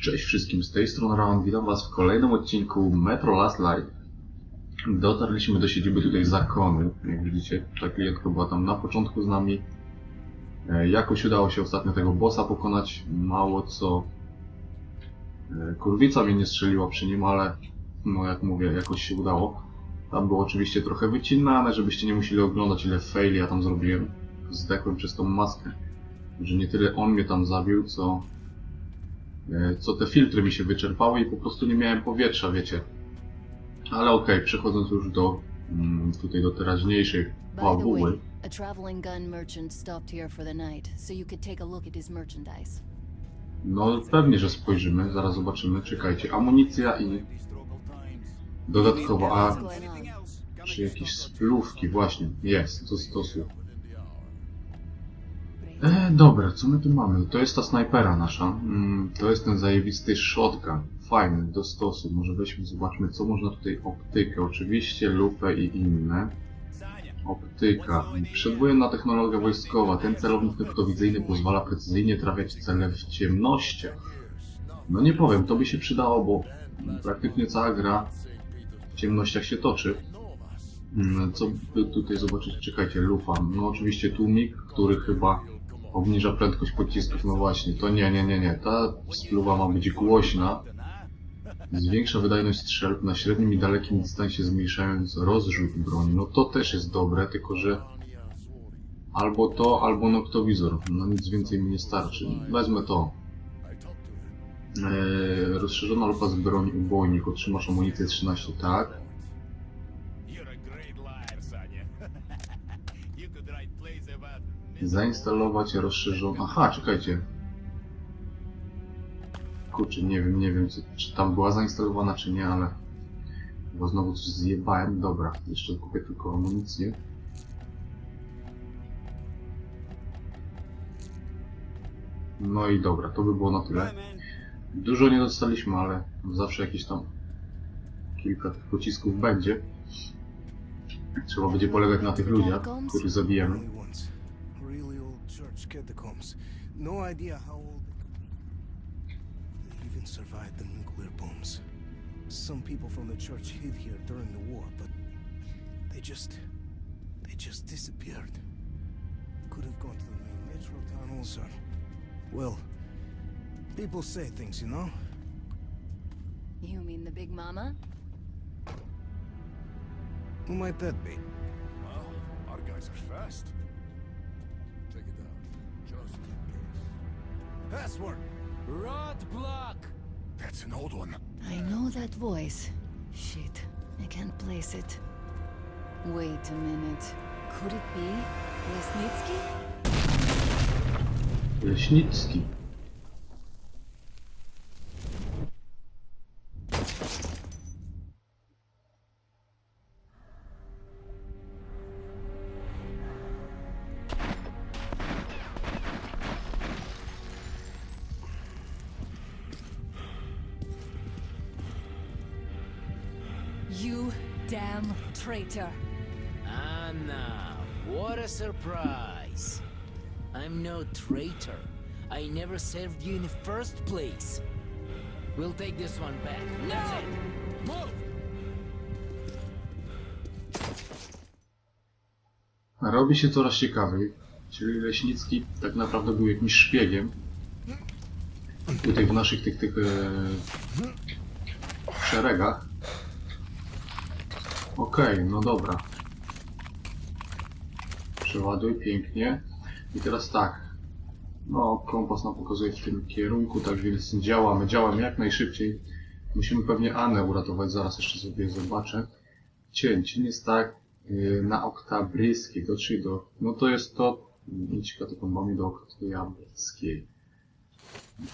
Cześć wszystkim, z tej strony Roman, witam was w kolejnym odcinku Metro Last Light. Dotarliśmy do siedziby tutaj zakonu, jak widzicie, ta klientka była tam na początku z nami. E, Jakoś udało się ostatnio tego bossa pokonać, mało co. E, Kurwica mnie nie strzeliła przy nim, ale no jak mówię, jakoś się udało. Tam było oczywiście trochę wycinane, żebyście nie musieli oglądać ile faili ja tam zrobiłem. Zdechłem przez tą maskę. Że nie tyle on mnie tam zabił, co co te filtry mi się wyczerpały i po prostu nie miałem powietrza, wiecie. Ale okej, przechodząc już do mm, tutaj do the fabuły. a traveling gun merchant stopped here for the night, so you could take a look at his merchandise. No pewnie, że spojrzymy, zaraz zobaczymy. Czekajcie, amunicja i dodatkowo, a czy jakieś splówki, właśnie, jest, do stosu. Dobra, co my tu mamy? To jest ta snajpera nasza. Mm, to jest ten zajebisty shotgun. Fajny, do stosu. Może weźmy, zobaczmy, co można tutaj. Optykę, oczywiście, lupę i inne. Optyka. Przedwojenna technologia wojskowa. Ten celownik nektowizyjny pozwala precyzyjnie trafiać cele w ciemnościach. No nie powiem, to by się przydało, bo praktycznie cała gra w ciemnościach się toczy. Mm, Co by tutaj zobaczyć? Czekajcie, lufa. No oczywiście tłumik, który chyba obniża prędkość pocisków. No właśnie, to nie, nie, nie, nie. Ta spluwa ma być głośna. Zwiększa wydajność strzelb na średnim i dalekim dystansie, zmniejszając rozrzut broni. No to też jest dobre, tylko że albo to, albo noktowizor. No nic więcej mi nie starczy. Wezmę to. Eee, rozszerzona lupa z broni ubojnik. Otrzymasz amunicję 13, tak? Zainstalować rozszerzoną. Aha, czekajcie. Kurczę, nie wiem, nie wiem, czy, czy tam była zainstalowana, czy nie, ale. Bo znowu coś zjebałem. Dobra, jeszcze kupię tylko amunicję. No i dobra, to by było na tyle. Dużo nie dostaliśmy, ale zawsze jakieś tam kilka pocisków będzie. Trzeba będzie polegać na tych ludziach, których zabijemy. Catacombs. No idea how old they could be. They even survived the nuclear bombs. Some people from the church hid here during the war, but they just. they just disappeared. Could have gone to the main metro tunnels or. Well, people say things, you know? You mean the Big Mama? Who might that be? Well, our guys are fast. Check it out. Just in case. Password! Roadblock! That's an old one. I know that voice. Shit, I can't place it. Wait a minute. Could it be Lesnitsky? Leśnicki. Traitor. Anna, what a surprise. I'm no traitor. I never served you in the first place. We'll take this one back. That's it. Move! Robi się coraz ciekawiej. Czyli Leśnicki tak naprawdę był jakimś szpiegiem. Tutaj w naszych tych, tych e, szeregach. Okej, no dobra. Przeładuj, pięknie. I teraz tak. No, kompas nam pokazuje w tym kierunku, tak więc działamy, działamy jak najszybciej. Musimy pewnie Anę uratować, zaraz jeszcze sobie zobaczę. Cień, cień jest tak yy, na oktabryjskiej, dotrzyj do... No to jest to... Idź katakombami do oktabryjskiej.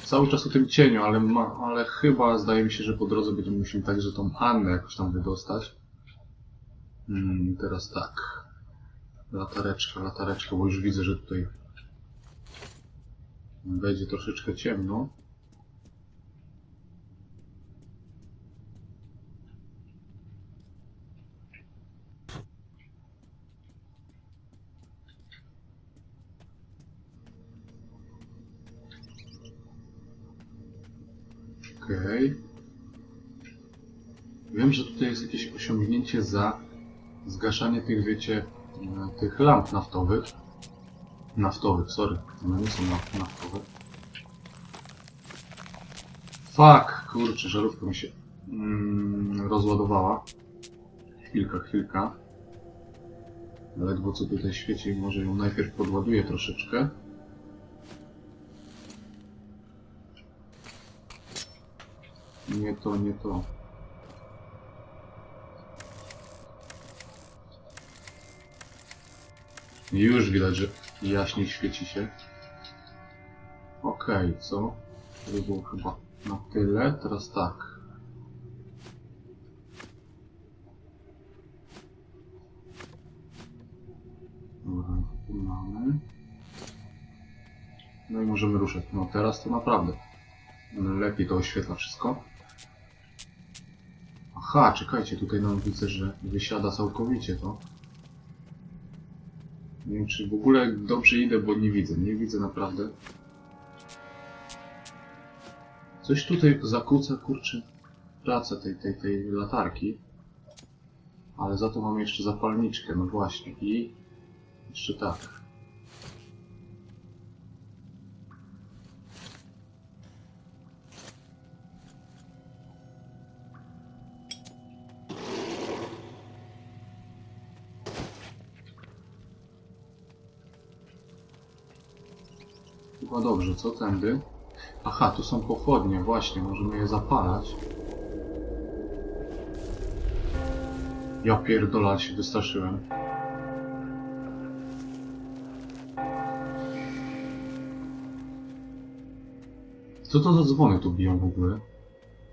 Cały czas o tym cieniu, ale, ma, ale chyba zdaje mi się, że po drodze będziemy musieli także tą Annę jakoś tam wydostać. Mm, teraz tak. Latareczka, latareczka, bo już widzę, że tutaj będzie troszeczkę ciemno. Okej. Wiem, że tutaj jest jakieś osiągnięcie za zgaszanie tych, wiecie, e, tych lamp naftowych. Naftowych, sorry. One nie są naf- naftowe. Fuck, kurczę, żarówka mi się mm, rozładowała. Chwilka, chwilka. Ledwo co tutaj świeci, może ją najpierw podładuję troszeczkę. Nie to, nie to. Już widać, że jaśniej świeci się. Okej, co? To by było chyba na tyle. Teraz tak. Dobra, tu mamy. No i możemy ruszać. No teraz to naprawdę lepiej to oświetla wszystko. Aha, czekajcie, tutaj nam widzę, że wysiada całkowicie to. Nie wiem, czy w ogóle dobrze idę, bo nie widzę. Nie widzę naprawdę. Coś tutaj zakłóca, kurczę, pracę tej, tej, tej latarki. Ale za to mam jeszcze zapalniczkę, no właśnie. I jeszcze tak. Dobrze, co tędy? Aha, tu są pochodnie, właśnie, możemy je zapalać. Ja pierdolę, się wystraszyłem. Co to za dzwony tu biją w ogóle?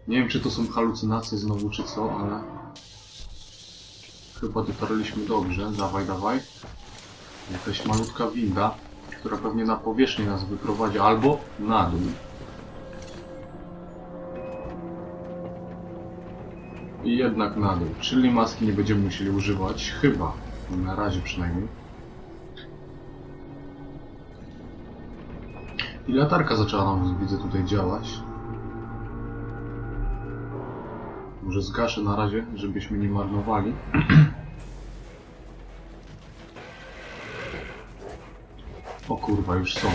Nie wiem, czy to są halucynacje znowu, czy co, ale... Chyba dotarliśmy dobrze. Dawaj, dawaj. Jakaś malutka winda, która pewnie na powierzchnię nas wyprowadzi, albo na dół. I jednak na dół. Czyli maski nie będziemy musieli używać, chyba. Na razie przynajmniej. I latarka zaczęła nam, widzę, tutaj działać. Może zgaszę na razie, żebyśmy nie marnowali. O kurwa, już są.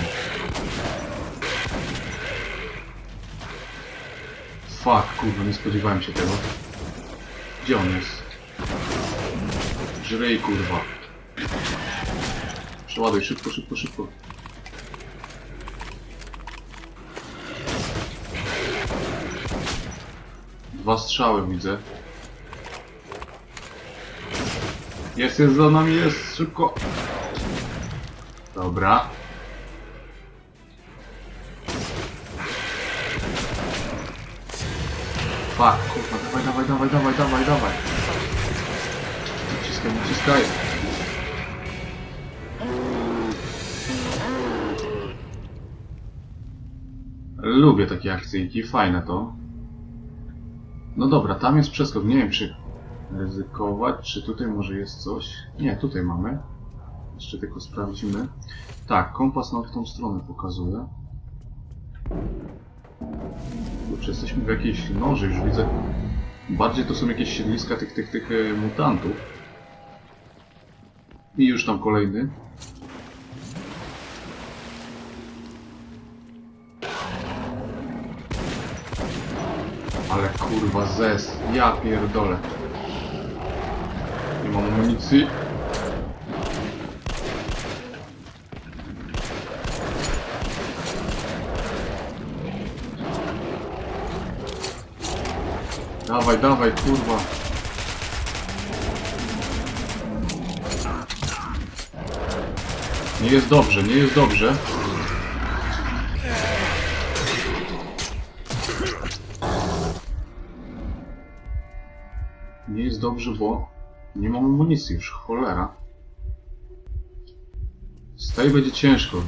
Fuck, kurwa, nie spodziewałem się tego. Gdzie on jest? Żryj, kurwa. Przeładuj, szybko, szybko, szybko. Dwa strzały widzę. Jest, jest za nami, jest, szybko. Dobra. Fuck, kurwa, dawaj, dawaj, dawaj, dawaj, dawaj, dawaj. Naciskaj, naciskaj. Lubię takie akcyjki, fajne to. No dobra, tam jest przeskok. Nie wiem, czy ryzykować, czy tutaj może jest coś. Nie, tutaj mamy. Jeszcze tylko sprawdzimy. Tak, kompas nam w tą stronę pokazuje. Kurczę, jesteśmy w jakiejś noży, już widzę. Bardziej to są jakieś siedliska tych, tych, tych e, mutantów. I już tam kolejny. Ale kurwa zes, ja pierdolę. Nie mam amunicji. Dawaj, dawaj, kurwa. Nie jest dobrze, nie jest dobrze. Nie jest dobrze, bo nie mam amunicji już, cholera. Z tej będzie ciężko.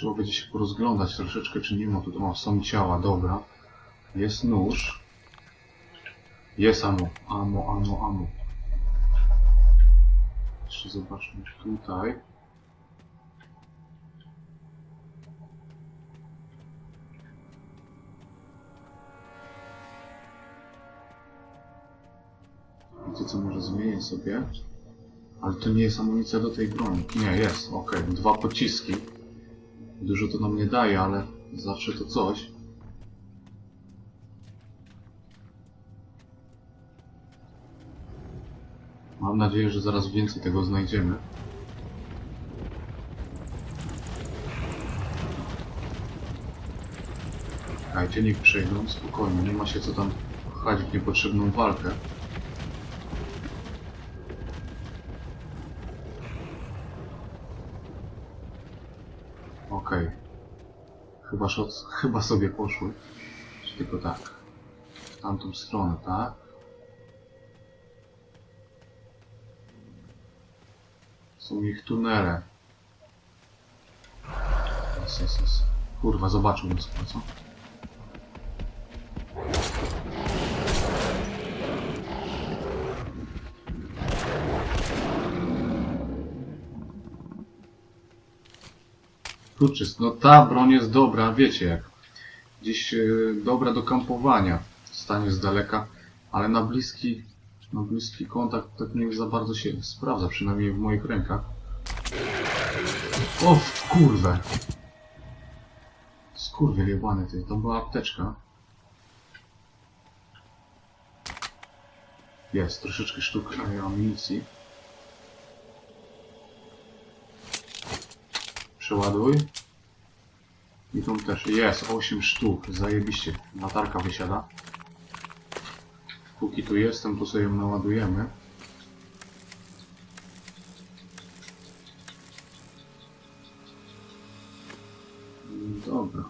Trzeba będzie się porozglądać troszeczkę, czy nie ma tu... O, są ciała, dobra. Jest nóż. Jest amo, amo, amo, amo. Jeszcze zobaczmy tutaj. Wiecie co, może zmienię sobie. Ale to nie jest amunicja do tej broni. Nie, jest, ok. Dwa pociski. Dużo to nam nie daje, ale zawsze to coś. Mam nadzieję, że zaraz więcej tego znajdziemy. Dajcie, niech przejdą, spokojnie, nie ma się co tam pchać w niepotrzebną walkę. Okej. Szot- chyba sobie poszły. Tylko tak? W tamtą stronę, tak? Są ich tunele. Kurwa, zobaczył nas co? No ta broń jest dobra, wiecie jak. Gdzieś e, dobra do kampowania. Stanie z daleka, ale na bliski, na bliski kontakt tak nie za bardzo się sprawdza, przynajmniej w moich rękach. O, w kurwę! Skurwiel jebany ty, to była apteczka. Jest, troszeczkę sztuk amunicji. Przeładuj. I tu też jest 8 sztuk, zajebiście. Latarka wysiada. Póki tu jestem, to sobie ją naładujemy. Dobra.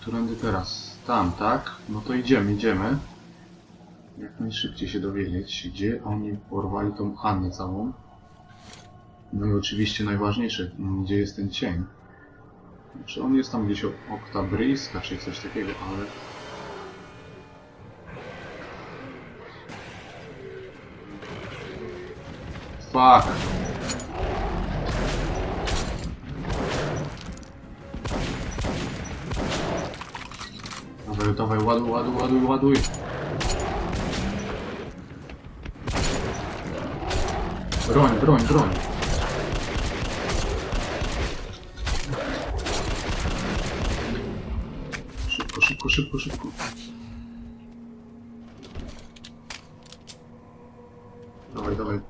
Którędy teraz? Tam, tak? No to idziemy, idziemy. Jak najszybciej się dowiedzieć, gdzie oni porwali tą Annę całą. No i oczywiście najważniejsze, mm, gdzie jest ten cień. Czy on jest tam gdzieś oktabryjska, czy coś takiego, ale... Fuck! Dawaj, dawaj, ładuj, ładuj, ładuj, ładuj! Broń, broń, broń! Szybko, szybko, szybko, szybko. Dawaj, dawaj.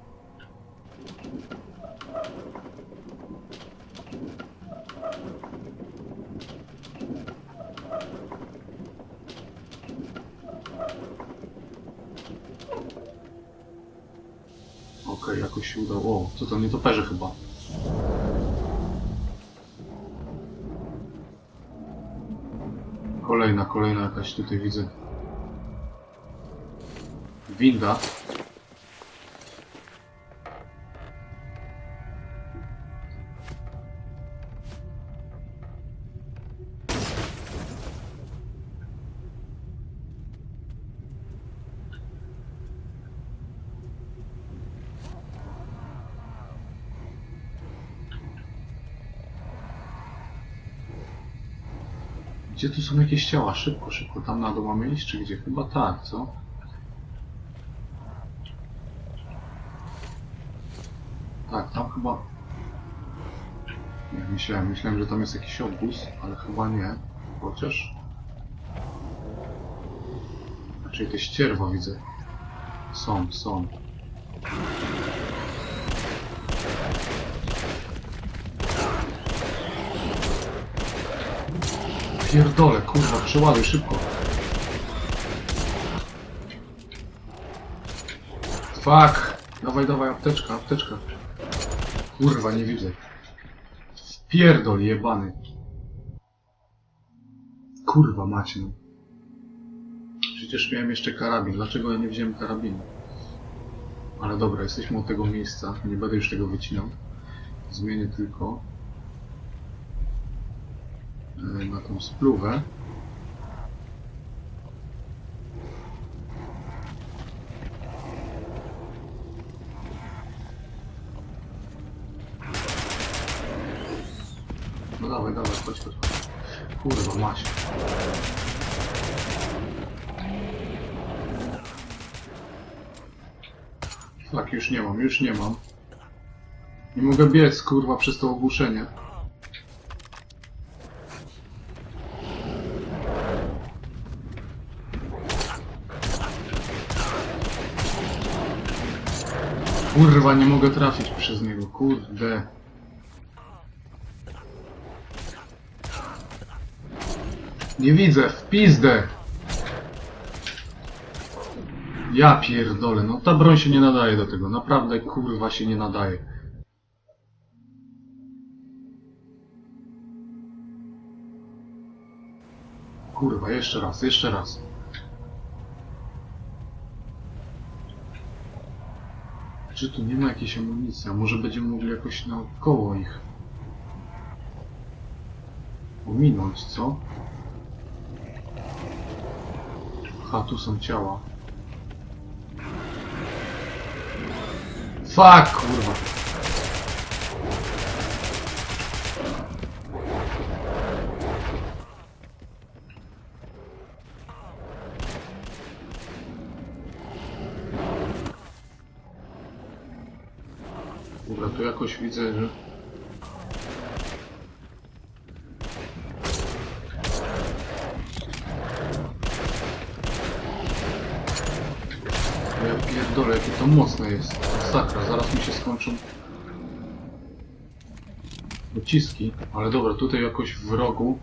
Jakaś tutaj widzę. Winda. Gdzie tu są jakieś ciała? Szybko, szybko. Tam na dół mamy iść, czy gdzie? Chyba tak, co? Tak, tam chyba... Nie, myślałem, myślałem, że tam jest jakiś obóz, ale chyba nie. Chociaż... Raczej te ścierwa widzę. Są, są. Pierdolę, kurwa, przeładuj szybko. Fuck! Dawaj, dawaj, apteczka, apteczka. Kurwa, nie widzę. Pierdol jebany. Kurwa macie, no. Przecież miałem jeszcze karabin. Dlaczego ja nie wziąłem karabinu? Ale dobra, jesteśmy od tego miejsca. Nie będę już tego wycinał. Zmienię tylko E, na tą spluwę. No dawaj, dawaj, chodź, chodź. Kurwa, maś. Tak już nie mam, już nie mam. Nie mogę biec, kurwa, przez to ogłuszenie. Kurwa, nie mogę trafić przez niego, kurde. Nie widzę, w pizdę! Ja pierdolę, no ta broń się nie nadaje do tego, naprawdę kurwa się nie nadaje. Kurwa, jeszcze raz, jeszcze raz. Czy tu nie ma jakiejś amunicji? A może będziemy mogli jakoś naokoło ich ominąć, co? Aha, tu są ciała. Fuck, kurwa. Dobra, tu jakoś widzę, że... Ja pierdolę, jakie to mocne jest. Masakra, zaraz mi się skończą pociski. Ale dobra, tutaj jakoś w rogu.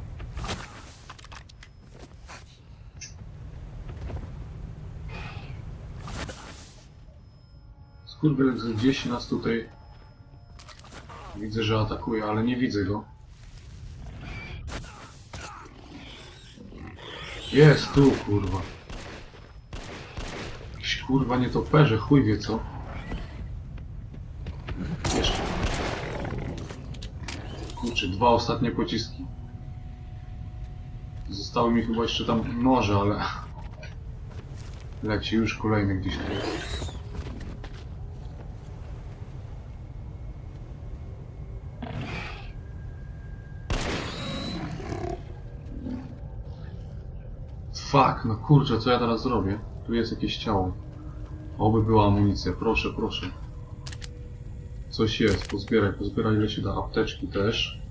Skurwiel gdzieś nas tutaj... Widzę, że atakuje, ale nie widzę go. Jest tu, kurwa. Jakiś kurwa nietoperze, chuj wie co. Jeszcze. Kurczę, dwa ostatnie pociski. Zostały mi chyba jeszcze tam noże, ale... Leci już kolejny gdzieś tu. Fuck, no kurczę, co ja teraz zrobię? Tu jest jakieś ciało. Oby była amunicja, proszę, proszę. Coś jest, pozbieraj, pozbieraj ile się da. Apteczki też.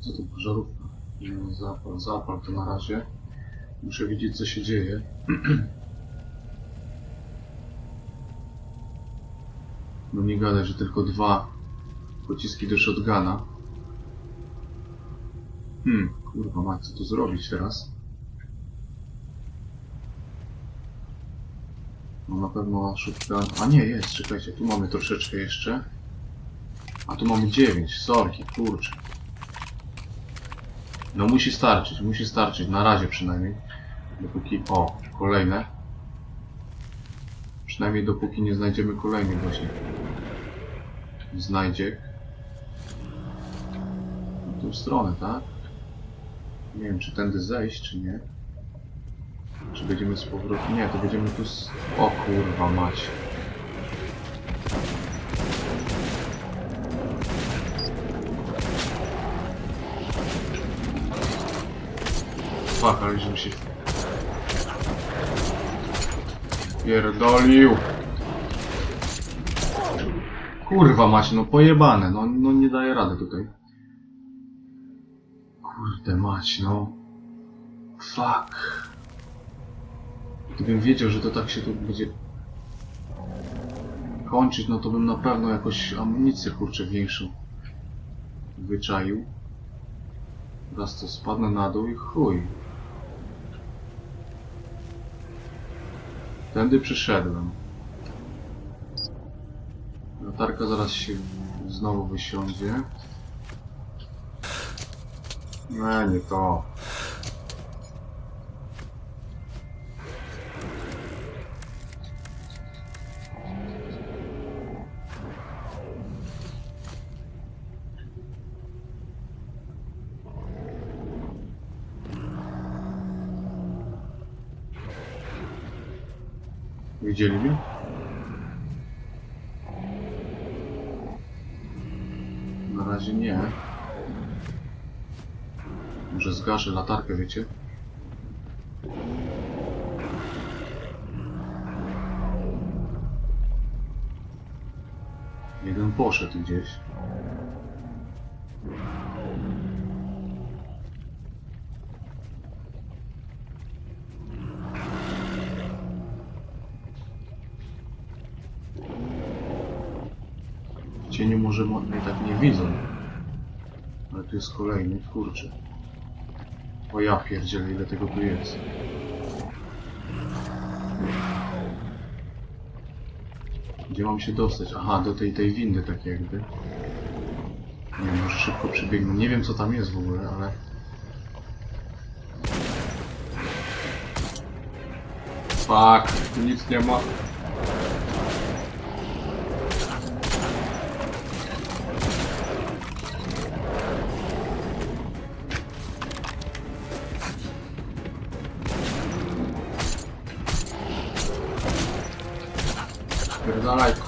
Co to pożarówka? Nie, Zapal, zapal to na razie. Muszę widzieć co się dzieje. No nie gadaj, że tylko dwa pociski do shotguna. Hmm, kurwa mać, co tu zrobić teraz? No na pewno shotgun... A nie, jest, czekajcie, tu mamy troszeczkę jeszcze. A tu mamy 9, sorki, kurczę. No musi starczyć, musi starczyć, na razie przynajmniej. Dopóki... O, kolejne. Przynajmniej dopóki nie znajdziemy kolejnych właśnie. Znajdziek. W tą stronę, tak? Nie wiem, czy tędy zejść, czy nie. Czy będziemy z powrotem... Nie, to będziemy tu z... O kurwa mać. Fuck, ale żebym się... Pierdolił! Kurwa mać, no pojebane, no, no nie daje rady tutaj. Kurde mać, no. Fuck. Gdybym wiedział, że to tak się tu będzie kończyć, no to bym na pewno jakoś amunicję kurczę większą wyczaił. Raz to spadnę na dół i chuj. Tędy przyszedłem. Latarka zaraz się znowu wysiądzie. No nie to. Widzieli mnie? Na razie nie. Może zgaszę latarkę, wiecie? Jeden poszedł gdzieś. Cieniu może mo- mnie tak nie widzą. Ale tu jest kolejny, kurczę. O ja pierdzielę, ile tego tu jest. Gdzie mam się dostać? Aha, do tej, tej windy tak jakby. Nie może szybko przebiegnę. Nie wiem co tam jest w ogóle, ale... Fuck, tu nic nie ma.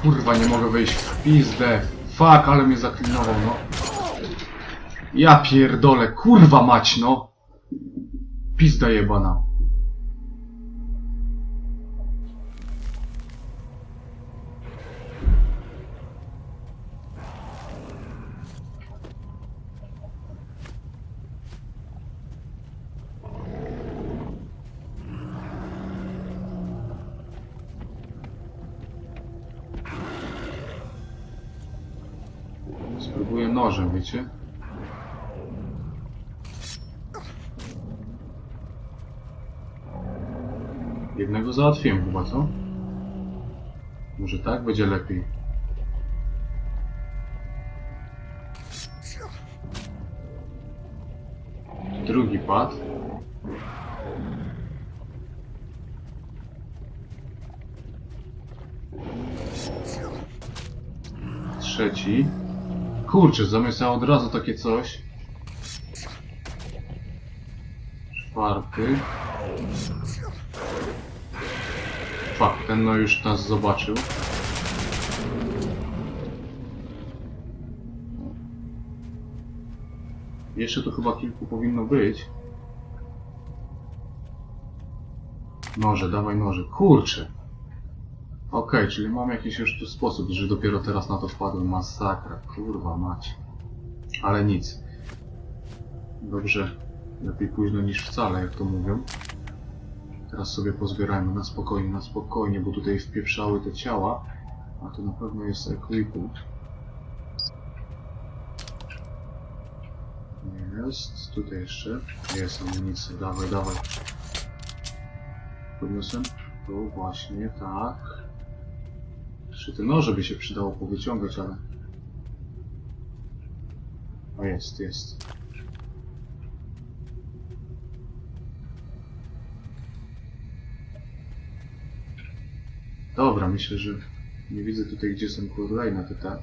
Kurwa, nie mogę wejść w pizdę. Fuck, ale mnie zaklinował, no. Ja pierdolę, kurwa mać, no. Pizda jebana. Spróbuję nożem, wiecie? Jednego załatwiłem chyba, co? Może tak będzie lepiej. Drugi pad. Trzeci. Kurczę, zamiast od razu takie coś. Czwarty. Fuck, ten no już nas zobaczył. Jeszcze tu chyba kilku powinno być. Noże, dawaj noże. Kurczę. Okej, czyli mam jakiś już tu sposób, że dopiero teraz na to wpadłem. Masakra, kurwa mać. Ale nic. Dobrze. Lepiej późno niż wcale, jak to mówią. Teraz sobie pozbierajmy na spokojnie, na spokojnie, bo tutaj wpieprzały te ciała. A to na pewno jest equipment. Jest. Tutaj jeszcze. Jest amunicja. Dawaj, dawaj. Podniosłem? Tu właśnie, tak. Jeszcze te noże by się przydało powyciągać, ale... O, jest, jest. Dobra, myślę, że nie widzę tutaj, gdzie są kolejne te te.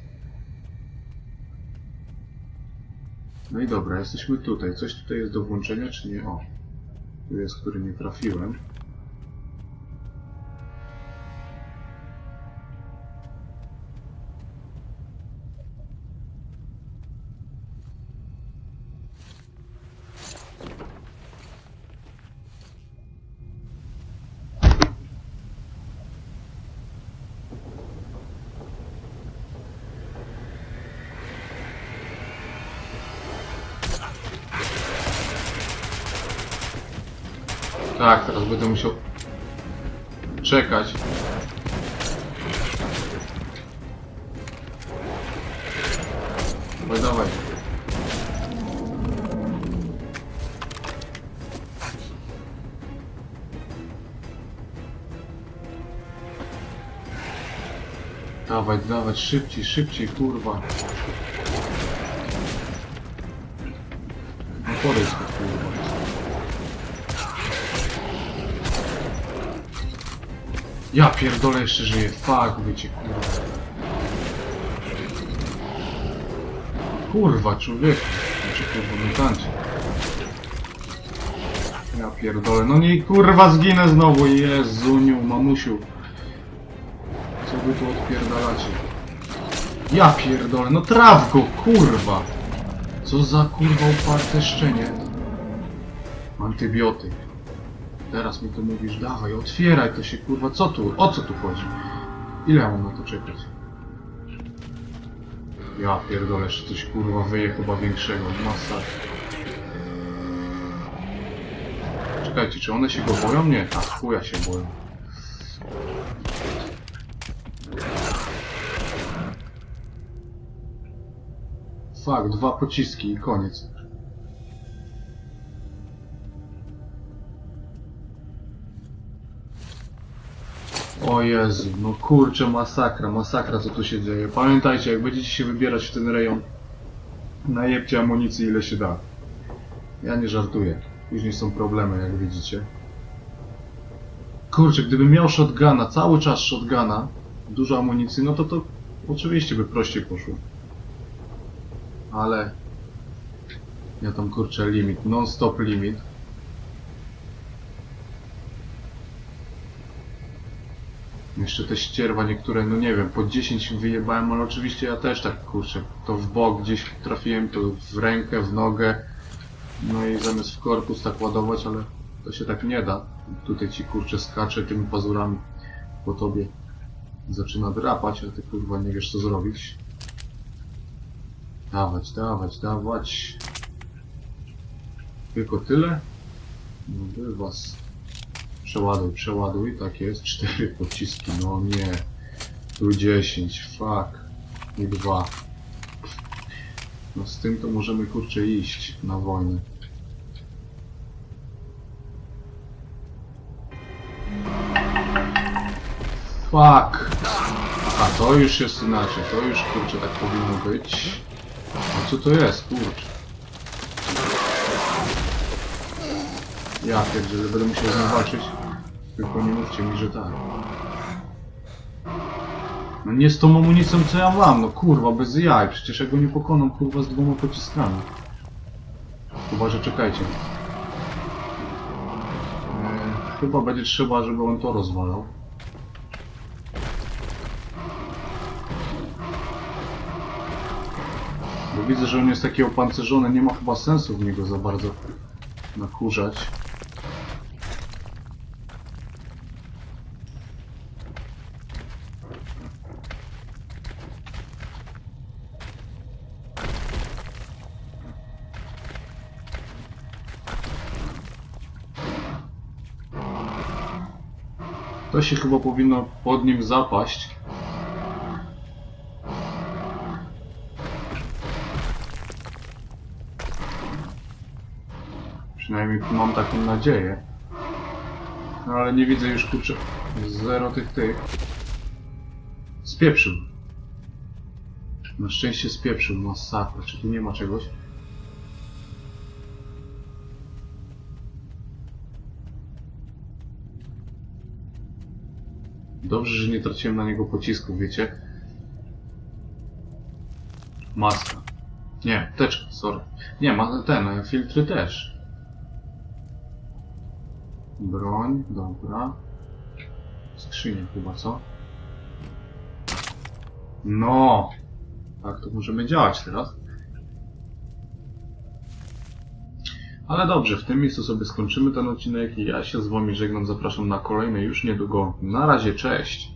No i dobra, jesteśmy tutaj. Coś tutaj jest do włączenia, czy nie? O, tu jest, który nie trafiłem. Czekać. Dawaj, dawaj. Dawać, dawać, szybciej, szybciej, kurwa. No podejdź kurwa. Ja pierdolę jeszcze żyję. Fuck, wiecie, kurwa. Kurwa, człowieku. Znaczy, kurwa. Ja pierdolę. No nie, kurwa, zginę znowu. Jezuniu, mamusiu. Co wy tu odpierdalacie? Ja pierdolę, no traf go, kurwa. Co za kurwa uparte szczenie. Antybiotyk. Teraz mi to mówisz, dawaj, otwieraj to się, kurwa, co tu, o co tu chodzi? Ile ja mam na to czekać? Ja pierdolę, jeszcze coś kurwa wyje chyba większego. Masa. Czekajcie, czy one się go boją? Nie, tak, chuja się boją. Fak, dwa pociski i koniec. O Jezu, no kurczę, masakra, masakra co tu się dzieje. Pamiętajcie, jak będziecie się wybierać w ten rejon, najebcie amunicji ile się da. Ja nie żartuję. Później są problemy, jak widzicie. Kurczę, gdybym miał shotguna, cały czas shotguna, dużo amunicji, no to to oczywiście by prościej poszło. Ale... Ja tam kurczę limit, non-stop limit. Jeszcze te ścierwa niektóre, no nie wiem, po 10 wyjebałem, ale oczywiście ja też tak kurczę. To w bok gdzieś trafiłem, to w rękę, w nogę. No i zamiast w korpus tak ładować, ale to się tak nie da. Tutaj ci kurczę skacze tymi pazurami po tobie. Zaczyna drapać, a ty kurwa nie wiesz co zrobić. Dawać, dawać, dawać. Tylko tyle? No by was. Przeładuj, przeładuj, tak jest. Cztery pociski, no nie. Tu 10, fuck. I dwa. No z tym to możemy kurczę iść na wojnę. Fuck. A to już jest inaczej, to już kurczę tak powinno być. A co to jest, kurczę? Ja pierdzielę, będę musiał z nim walczyć. Tylko nie mówcie mi, że tak. No nie z tą amunicją co ja mam, no kurwa, bez jaj, przecież ja go nie pokonam kurwa z dwoma pociskami. Chyba, że czekajcie. Eee, chyba będzie trzeba, żeby on to rozwalał. Bo widzę, że on jest taki opancerzony, nie ma chyba sensu w niego za bardzo nakurzać. To się chyba powinno pod nim zapaść. Przynajmniej mam taką nadzieję. No ale nie widzę już kurczę. Zero tych tych. Spieprzył. Na szczęście spieprzył. Masakra. Czy tu nie ma czegoś? Dobrze, że nie traciłem na niego pocisku, wiecie? Maska. Nie, teczka, sorry. Nie, ma ten, filtry też. Broń, dobra. Skrzynia chyba, co? No! Tak, to możemy działać teraz. Ale dobrze, w tym miejscu sobie skończymy ten odcinek i ja się z wami żegnam, zapraszam na kolejny już niedługo. Na razie, cześć!